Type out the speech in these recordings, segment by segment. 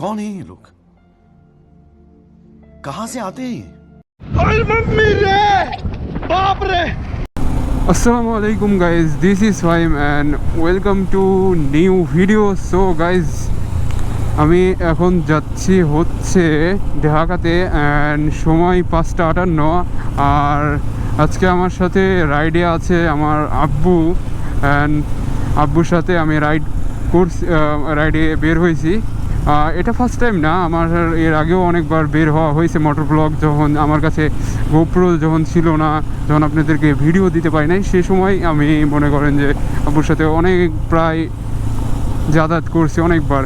कौन है ये लोग कहां से आते हैं ये আসসালামু আলাইকুম guys this is Faim and welcome to new video so guys আমি এখন যাচ্ছি হচ্ছে ঢাকাতে অ্যান্ড সময় পাঁচটা আটান্ন আর আজকে আমার সাথে রাইডে আছে আমার আব্বু অ্যান্ড আব্বুর সাথে আমি রাইড কোর্স রাইডে বের হয়েছি আহ, এটা ফার্স্ট টাইম না, আমার এর আগেও অনেকবার বের হওয়া হয়েছে মোটর ব্লগ যখন আমার কাছে গোপ্রো যখন ছিল না, যখন আপনাদেরকে ভিডিও দিতে পারি নাই, সে সময় আমি মনে করেন যে আব্বুর সাথে অনেক প্রায় যাতায়াত করছি অনেকবার।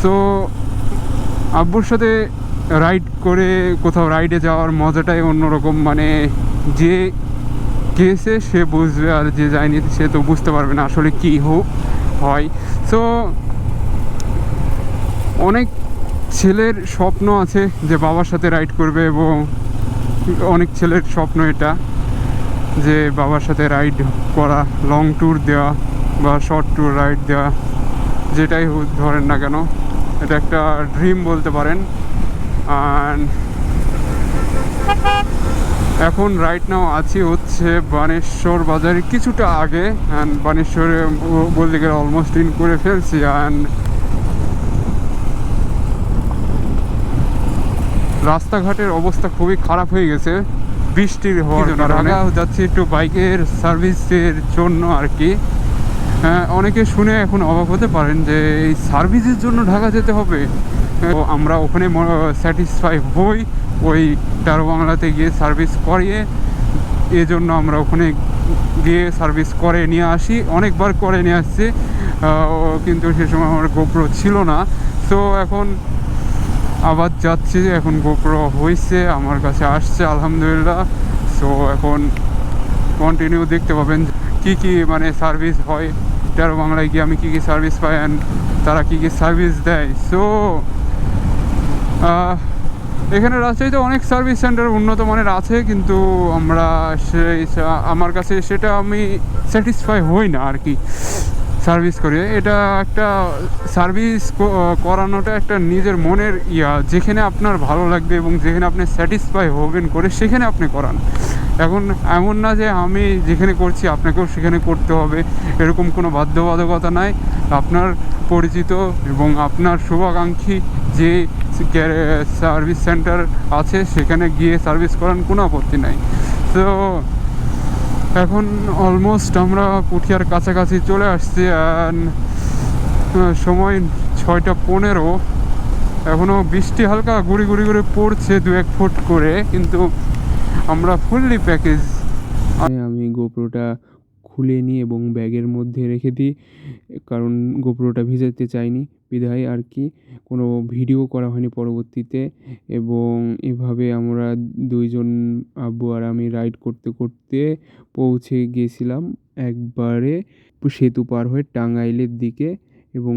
সো আব্বুর সাথে রাইড করে কোথাও রাইডে যাওয়ার মজাটাই অন্যরকম মানে যে গেছে সে বুঝবে আর যে যায়নি সে তো বুঝতে পারবে না আসলে কী হোক হয়। সো অনেক ছেলের স্বপ্ন আছে যে বাবার সাথে রাইড করবে এবং অনেক ছেলের স্বপ্ন এটা যে বাবার সাথে রাইড করা লং ট্যুর দেওয়া বা শর্ট ট্যুর রাইড দেওয়া, যেটাই ধরেন না কেন, এটা একটা ড্রিম বলতে পারেন। আর এখন রাইট নাও আছি হচ্ছে বানেশ্বর বাজারের কিছুটা আগে অ্যান্ড বানেশ্বরে বলতে গেলে অলমোস্ট ইন করে ফেলছি অ্যান্ড রাস্তাঘাটের অবস্থা খুবই খারাপ হয়ে গেছে। বৃষ্টির হওয়ার কারণে। ঢাকা যাচ্ছি একটু বাইকের সার্ভিসের জন্য আর কি। হ্যাঁ, অনেকে শুনে এখন অবাক হতে পারেন যে এই সার্ভিসের জন্য ঢাকা যেতে হবে। তো আমরা ওখানে স্যাটিসফাই হই ওই টারো বাংলাতে গিয়ে সার্ভিস করিয়ে এজন্য আমরা ওখানে গিয়ে সার্ভিস করে নিয়ে আসি। অনেকবার করে নিয়ে আসছি। কিন্তু সে সময় আমার গোপ্রো ছিল না। তো এখন আবার যাচ্ছি, এখন গোপ্রো হয়েছে আমার কাছে আসছে, আলহামদুলিল্লাহ। সো এখন কন্টিনিউ দেখতে পাবেন কি কি মানে সার্ভিস হয়। তেরো বাংলায় গিয়ে আমি কি কি সার্ভিস পাই অ্যান্ড তারা কি কি সার্ভিস দেয়। সো এখানে রাজশাহীতে অনেক সার্ভিস সেন্টার উন্নত মানের আছে, কিন্তু আমরা সেই আমার কাছে সেটা আমি স্যাটিসফাই হই না আর কি। সার্ভিস করে। এটা একটা সার্ভিস করানোটা একটা নিজের মনের ইয়া, যেখানে আপনার ভালো লাগবে এবং যেখানে আপনি স্যাটিসফাই হবেন করে সেখানে আপনি করান। এখন এমন না যে আমি যেখানে করছি আপনাকেও সেখানে করতে হবে, এরকম কোনো বাধ্যবাধকতা নাই। আপনার পরিচিত এবং আপনার শুভাকাঙ্ক্ষী যে সার্ভিস সেন্টার আছে সেখানে গিয়ে সার্ভিস করান, কোনো আপত্তি নাই। তো এখন অলমোস্ট আমরা পুঠিয়ার কাছাকাছি চলে আসছি অ্যান্ড সময় ছয়টা পনেরো। এখনও বৃষ্টি হালকা গুড়ি গুড়ি করে পড়ছে দু এক ফুট করে, কিন্তু আমরা ফুললি প্যাকেজ আমি গোপ্রোটা খুলে নিই এবং ব্যাগের মধ্যে রেখে দিই, কারণ গোপ্রোটা ভিজাতে চাইনি। বিধায় আর কি, কোনো ভিডিও করা হয়নি পরবর্তীতে এবং এভাবে আমরা দুইজন আব্বু আর আমি রাইড করতে করতে পৌঁছে গিয়েছিলাম একবারে সেতু পার হয়ে টাঙ্গাইলের দিকে এবং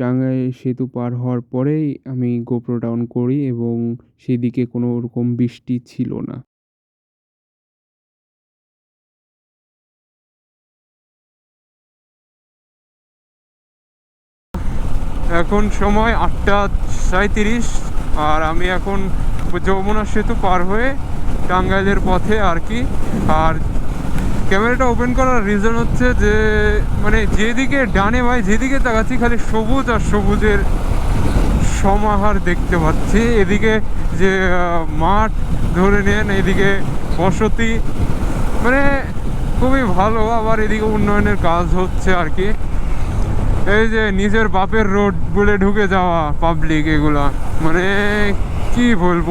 টাঙ্গাইল সেতু পার হওয়ার পরেই আমি গোপ্রোটা অন করি এবং সেদিকে কোনো রকম বৃষ্টি ছিল না। এখন সময় আটটা সাঁত্রিশ আর আমি এখন যমুনা সেতু পার হয়ে টাঙ্গাইলের পথে আর কি। আর ক্যামেরাটা ওপেন করার রিজন হচ্ছে যে মানে যেদিকে ডানে ভাই, যেদিকে তাকাচ্ছি খালি সবুজ আর সবুজের সমাহার দেখতে পাচ্ছি। এদিকে যে মাঠ ধরে নেন, এদিকে বসতি মানে খুবই ভালো। আবার এদিকে উন্নয়নের কাজ হচ্ছে আর কি। এই যে নিজের বাপের রোড বলে ঢুকে যাওয়া পাবলিক এগুলা মানে কি বলব?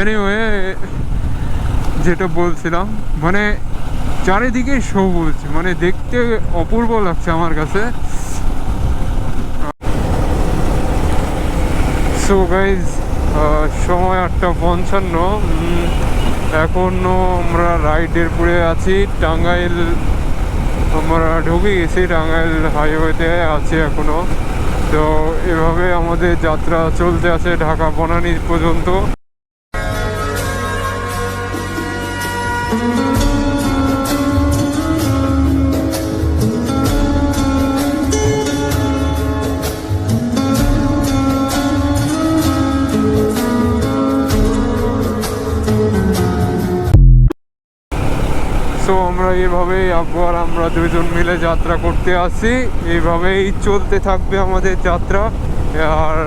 এনিওয়ে যেটা বলছিলাম মানে চারিদিকে সবুজ মানে দেখতে অপূর্ব লাগছে আমার কাছে। সো সময় আটটা পঞ্চান্ন উম, এখনও আমরা রাইডের পরে আছি টাঙ্গাইল আমরা ঢুকে গেছি টাঙ্গাইল হাইওয়েতে আছি এখনও তো এভাবে আমাদের যাত্রা চলতে আছে ঢাকা বনানি পর্যন্ত। এভাবেই আবার আমরা দুজন মিলে যাত্রা করতে আসি। এইভাবেই চলতে থাকবে আমাদের যাত্রা। আর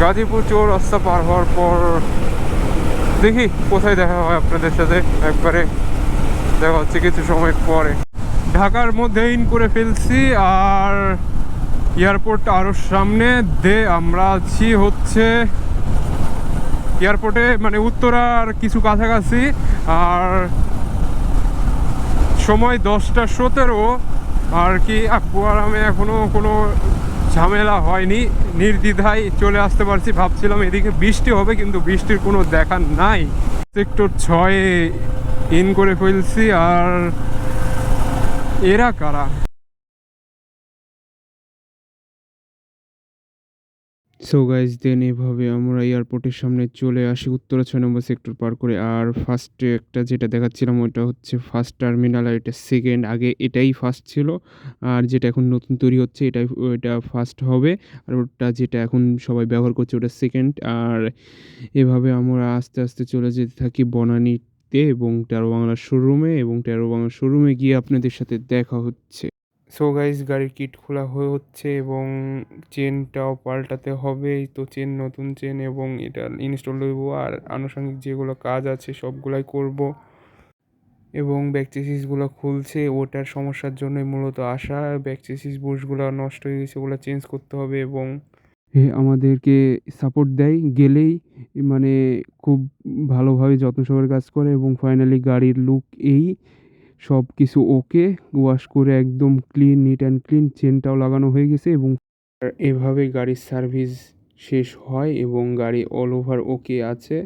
গাজীপুর চোর চৌরাস্তা পার হওয়ার পর দেখি কোথায় দেখা হয় আপনাদের সাথে। একবারে দেখা হচ্ছে কিছু সময় পরে। ঢাকার মধ্যে ইন করে ফেলছি আর এয়ারপোর্ট আরও সামনে। দে, আমরা আছি হচ্ছে এয়ারপোর্টে মানে উত্তরার কিছু কাছাকাছি। আর সময় দশটা সতেরো, আর কি আমি এখনও কোনো ঝামেলা হয়নি। নির্দ্বিধায় চলে আসতে পারছি, ভাবছিলাম এদিকে বৃষ্টি হবে, কিন্তু বৃষ্টির কোনো দেখা নাই। সেক্টর ছয়ে ইন করে ফেলছি, আর এরা কারা? সো গাইজ দেন এভাবে আমরা এয়ারপোর্টের সামনে চলে আসি। উত্তরা ছয় নম্বর সেক্টর পার করে। আর ফার্স্টে একটা যেটা দেখাচ্ছিলাম ওটা হচ্ছে ফার্স্ট টার্মিনাল আর এটা সেকেন্ড আগে এটাই ফার্স্ট ছিল। আর যেটা এখন নতুন তৈরি হচ্ছে, এটাই, ওইটা ফার্স্ট হবে। আর ওটা যেটা এখন সবাই ব্যবহার করছে, ওটা সেকেন্ড আর এভাবে আমরা আস্তে আস্তে চলে যেতে থাকি বনানীতে এবং তেরো বাংলার শোরুমে এবং তেরো বাংলার শোরুমে গিয়ে আপনাদের সাথে দেখা হচ্ছে। সো গাইজ গাড়ির কিট খোলা হয়ে হচ্ছে এবং চেনটাও পাল্টাতে হবে। তো চেন নতুন চেন এবং এটা ইনস্টল হইব আর আনুষঙ্গিক যেগুলো কাজ আছে, সবগুলাই করব। এবং ব্যাক চেসিসগুলো খুলছে। ওটার সমস্যার জন্যই মূলত আসা। ব্যাক চেসিস বুশগুলো নষ্ট হয়ে গেছে, ওগুলো চেঞ্জ করতে হবে এবং আমাদেরকে সাপোর্ট দেয় গেলেই। মানে খুব ভালোভাবে যত্ন সহকারে কাজ করে এবং ফাইনালি গাড়ির লুক এই। সব কিছু ওকে ওয়াশ করে একদম ক্লিন নিট অ্যান্ড ক্লিন চেনটাও লাগানো হয়ে গেছে এবং এভাবে গাড়ির সার্ভিস শেষ হয় এবং গাড়ি অল ওভার ওকে আছে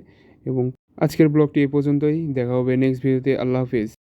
এবং আজকের ব্লগটি এ পর্যন্তই। দেখা হবে নেক্সট ভিডিওতে আল্লাহ হাফিজ।